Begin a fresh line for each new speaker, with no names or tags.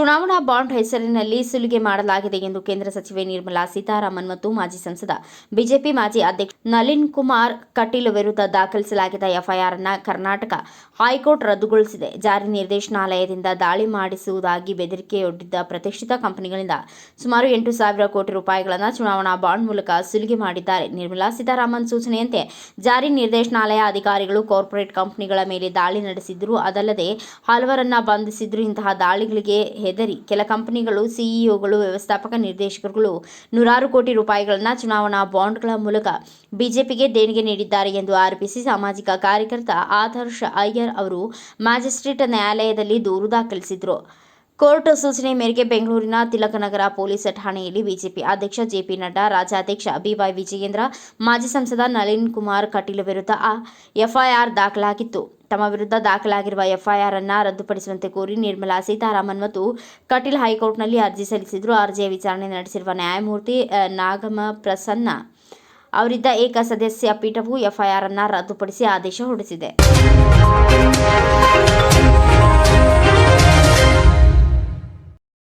ಚುನಾವಣಾ ಬಾಂಡ್ ಹೆಸರಿನಲ್ಲಿ ಸುಲಿಗೆ ಮಾಡಲಾಗಿದೆ ಎಂದು ಕೇಂದ್ರ ಸಚಿವೆ ನಿರ್ಮಲಾ ಸೀತಾರಾಮನ್ ಮತ್ತು ಮಾಜಿ ಸಂಸದ ಬಿಜೆಪಿ ಮಾಜಿ ಅಧ್ಯಕ್ಷ ನಳಿನ್ ಕುಮಾರ್ ಕಟೀಲ್ ವಿರುದ್ಧ ದಾಖಲಿಸಲಾಗಿದ್ದ ಎಫ್ಐಆರ್ ಅನ್ನ ಕರ್ನಾಟಕ ಹೈಕೋರ್ಟ್ ರದ್ದುಗೊಳಿಸಿದೆ. ಜಾರಿ ನಿರ್ದೇಶನಾಲಯದಿಂದ ದಾಳಿ ಮಾಡಿಸುವುದಾಗಿ ಬೆದರಿಕೆಯೊಡ್ಡಿದ್ದ ಪ್ರತಿಷ್ಠಿತ ಕಂಪನಿಗಳಿಂದ ಸುಮಾರು ಎಂಟು ಸಾವಿರ ಕೋಟಿ ರೂಪಾಯಿಗಳನ್ನು ಚುನಾವಣಾ ಬಾಂಡ್ ಮೂಲಕ ಸುಲಿಗೆ ಮಾಡಿದ್ದಾರೆ. ನಿರ್ಮಲಾ ಸೀತಾರಾಮನ್ ಸೂಚನೆಯಂತೆ, ಜಾರಿ ನಿರ್ದೇಶನಾಲಯ ಅಧಿಕಾರಿಗಳು ಕಾರ್ಪೊರೇಟ್ ಕಂಪನಿಗಳ ಮೇಲೆ ದಾಳಿ ನಡೆಸಿದ್ರು ಅದಲ್ಲದೆ ಹಲವರನ್ನ ಬಂಧಿಸಿದ್ರು. ಇಂತಹ ದಾಳಿಗಳಿಗೆ ಹೆದರಿ. ಕೆಲ ಕಂಪನಿಗಳು, ಸಿಇಒಗಳು, ವ್ಯವಸ್ಥಾಪಕ ನಿರ್ದೇಶಕರುಗಳು ನೂರಾರು ಕೋಟಿ ರೂಪಾಯಿಗಳನ್ನು ಚುನಾವಣಾ ಬಾಂಡ್ಗಳ ಮೂಲಕ ಬಿಜೆಪಿಗೆ ದೇಣಿಗೆ ನೀಡಿದ್ದಾರೆ ಎಂದು ಆರೋಪಿಸಿ ಸಾಮಾಜಿಕ ಕಾರ್ಯಕರ್ತ ಆದರ್ಶ ಅಯ್ಯರ್ ಅವರು ಮ್ಯಾಜಿಸ್ಟ್ರೇಟ್ ನ್ಯಾಯಾಲಯದಲ್ಲಿ ದೂರು ದಾಖಲಿಸಿದರು. ಕೋರ್ಟ್ ಸೂಚನೆ ಮೇರೆಗೆ ಬೆಂಗಳೂರಿನ ತಿಲಕನಗರ ಪೊಲೀಸ್ ಠಾಣೆಯಲ್ಲಿ ಬಿಜೆಪಿ ಅಧ್ಯಕ್ಷ ಜೆಪಿ ನಡ್ಡಾ ರಾಜ್ಯಾಧ್ಯಕ್ಷ ಬಿವೈ ವಿಜಯೇಂದ್ರ, ಮಾಜಿ ಸಂಸದ ನಳಿನ್ ಕುಮಾರ್ ಕಟೀಲ್ ವಿರುದ್ಧ ಎಫ್ಐಆರ್ ದಾಖಲಾಗಿತ್ತು. ತಮ್ಮ ವಿರುದ್ಧ ದಾಖಲಾಗಿರುವ ಎಫ್ಐಆರ್ ಅನ್ನು ರದ್ದುಪಡಿಸುವಂತೆ ಕೋರಿ ನಿರ್ಮಲಾ ಸೀತಾರಾಮನ್ ಮತ್ತು ಕಟೀಲ್ ಹೈಕೋರ್ಟ್ನಲ್ಲಿ ಅರ್ಜಿ ಸಲ್ಲಿಸಿದ್ರು. ಅರ್ಜಿಯ ವಿಚಾರಣೆ ನಡೆಸಿರುವ ನ್ಯಾಯಮೂರ್ತಿ ನಾಗಮ ಪ್ರಸನ್ನ ಅವರಿದ್ದ ಏಕ ಸದಸ್ಯ ಪೀಠವು ಎಫ್ಐಆರ್ ಅನ್ನು ರದ್ದುಪಡಿಸಿ ಆದೇಶ ಹೊರಡಿಸಿದೆ.